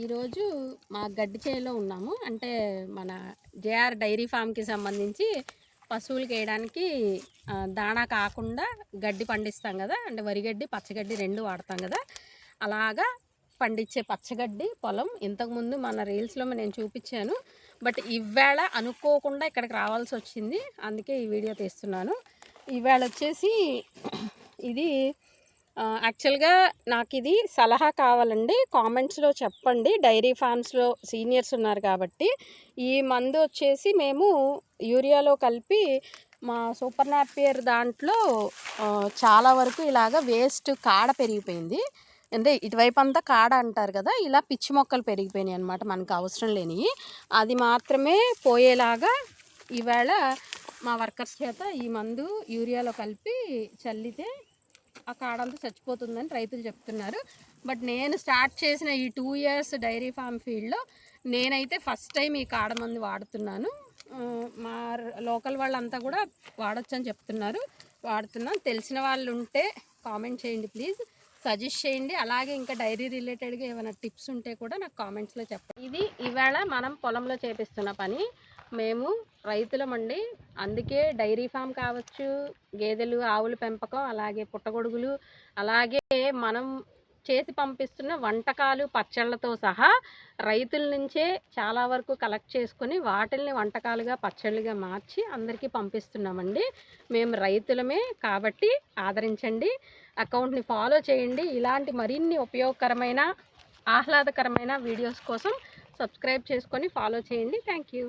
ఈరోజు మా గడ్డి చేలో ఉన్నాము. అంటే మన జేఆర్ డైరీ ఫామ్కి సంబంధించి పశువులకి వేయడానికి దాణా కాకుండా గడ్డి పండిస్తాం కదా. అంటే వరిగడ్డి పచ్చగడ్డి రెండు వాడతాం కదా. అలాగా పండించే పచ్చగడ్డి పొలం ఇంతకుముందు మన రీల్స్లో నేను చూపించాను. బట్ ఇవాళ అనుకోకుండా ఇక్కడికి రావాల్సి వచ్చింది. అందుకే ఈ వీడియో తీస్తున్నాను. ఇవాళ వచ్చేసి ఇది యాక్చువల్గా నాకు ఇది సలహా కావాలండి. కామెంట్స్లో చెప్పండి. డైరీ ఫార్మ్స్లో సీనియర్స్ ఉన్నారు కాబట్టి. ఈ మందు వచ్చేసి మేము యూరియాలో కలిపి మా సూపర్ నాపియర్ దాంట్లో చాలా వరకు ఇలాగ వేస్ట్ కాడ పెరిగిపోయింది. అంటే ఇటువైపు అంతా కాడ అంటారు కదా ఇలా పిచ్చి మొక్కలు పెరిగిపోయినాయి అనమాట మనకు అవసరం లేనివి అది మాత్రమే పోయేలాగా ఈవేళ మా వర్కర్స్ చేత ఈ మందు యూరియాలో కలిపి చల్లితే ఆ కాడంతా చచ్చిపోతుందని రైతులు చెప్తున్నారు. బట్ నేను స్టార్ట్ చేసిన ఈ టూ ఇయర్స్ డైరీ ఫామ్ ఫీల్డ్లో నేనైతే ఫస్ట్ టైం ఈ కాడ మందు వాడుతున్నాను. మా లోకల్ వాళ్ళంతా కూడా వాడొచ్చని చెప్తున్నారు. వాడుతున్నాం తెలిసిన వాళ్ళు ఉంటే కామెంట్ చేయండి ప్లీజ్ సజెస్ట్ చేయండి. అలాగే ఇంకా డైరీ రిలేటెడ్గా ఏమైనా టిప్స్ ఉంటే కూడా నాకు కామెంట్స్లో చెప్పండి. ఇది ఇవాళ మనం పొలంలో చేపిస్తున్న పని. మేము రైతులమండి. అందుకే డైరీ ఫామ్ కావచ్చు గేదెలు ఆవుల పెంపకం అలాగే పుట్టగొడుగులు అలాగే మనం చేసి పంపిస్తున్న వంటకాలు పచ్చళ్ళతో సహా రైతుల నుంచే చాలా వరకు కలెక్ట్ చేసుకొని వాటిల్ని వంటకాలుగా పచ్చళ్ళుగా మార్చి అందరికీ పంపిస్తున్నామండి. మేము రైతులమే కాబట్టి ఆదరించండి. అకౌంట్ని ఫాలో చేయండి. ఇలాంటి మరిన్ని ఉపయోగకరమైన ఆహ్లాదకరమైన వీడియోస్ కోసం సబ్స్క్రైబ్ చేసుకొని ఫాలో చేయండి. Thank you.